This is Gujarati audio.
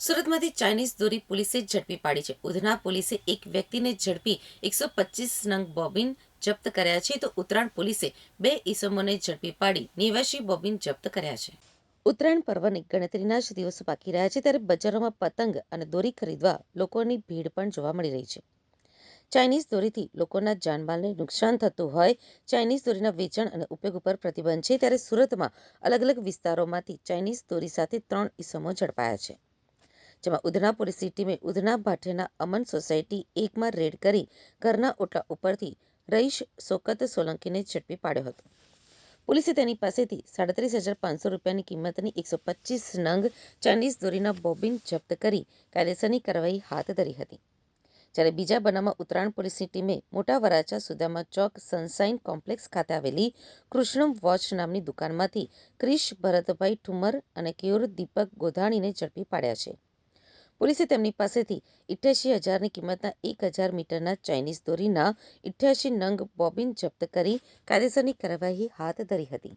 સુરતમાંથી ચાઇનીઝ દોરી પોલીસે ઝડપી પાડી છે. ઉધના પોલીસે એક વ્યક્તિને ઝડપી એકસો પચીસ નંગ બોબિન જપ્ત કર્યા છે તો ઉત્તરાયણ પોલીસે બે ઈસમોને ઝડપી પાડી નેવ્યાશી બોબિન જપ્ત કર્યા છે. ઉત્તરાયણ પર્વની ગણતરીના જ દિવસો બાકી રહ્યા છે ત્યારે બજારોમાં પતંગ અને દોરી ખરીદવા લોકોની ભીડ પણ જોવા મળી રહી છે. ચાઇનીઝ દોરીથી લોકોના જાનમાલને નુકસાન થતું હોય, ચાઇનીઝ દોરીના વેચાણ અને ઉપયોગ ઉપર પ્રતિબંધ છે ત્યારે સુરતમાં અલગ અલગ વિસ્તારોમાંથી ચાઇનીઝ દોરી સાથે ત્રણ ઈસમો ઝડપાયા છે. જેમાં ઉધના પોલીસની ટીમે ઉધના ભાટેના અમન સોસાયટી એકમાં રેડ કરી ઘરના ઓટલા ઉપરથી રઈશ સોકત સોલંકીને ઝડપી પાડ્યો હતો. પોલીસે તેની પાસેથી સાડત્રીસ હજાર પાંચસો રૂપિયાની કિંમતની એકસો પચીસ નંગ ચાઇનીઝ દોરીના બોબિન જપ્ત કરી કાયદેસરની કાર્યવાહી હાથ ધરી હતી. જ્યારે બીજા બનાવમાં ઉત્તરાયણ પોલીસની ટીમે મોટા વરાછા સુદામા ચોક સનસાઇન કોમ્પ્લેક્સ ખાતે આવેલી કૃષ્ણમ વોચ નામની દુકાનમાંથી ક્રિશ ભરતભાઈ ઠુમર અને કેયુર દીપક ગોધાણીને ઝડપી પાડ્યા છે. પોલીસે તેમની પાસેથી ઇઠ્યાસી હજારની કિંમતના એક હજાર મીટરના ચાઇનીઝ દોરીના ઇઠ્યાસી નંગ બોબિન જપ્ત કરી કાયદેસરની કાર્યવાહી હાથ ધરી હતી.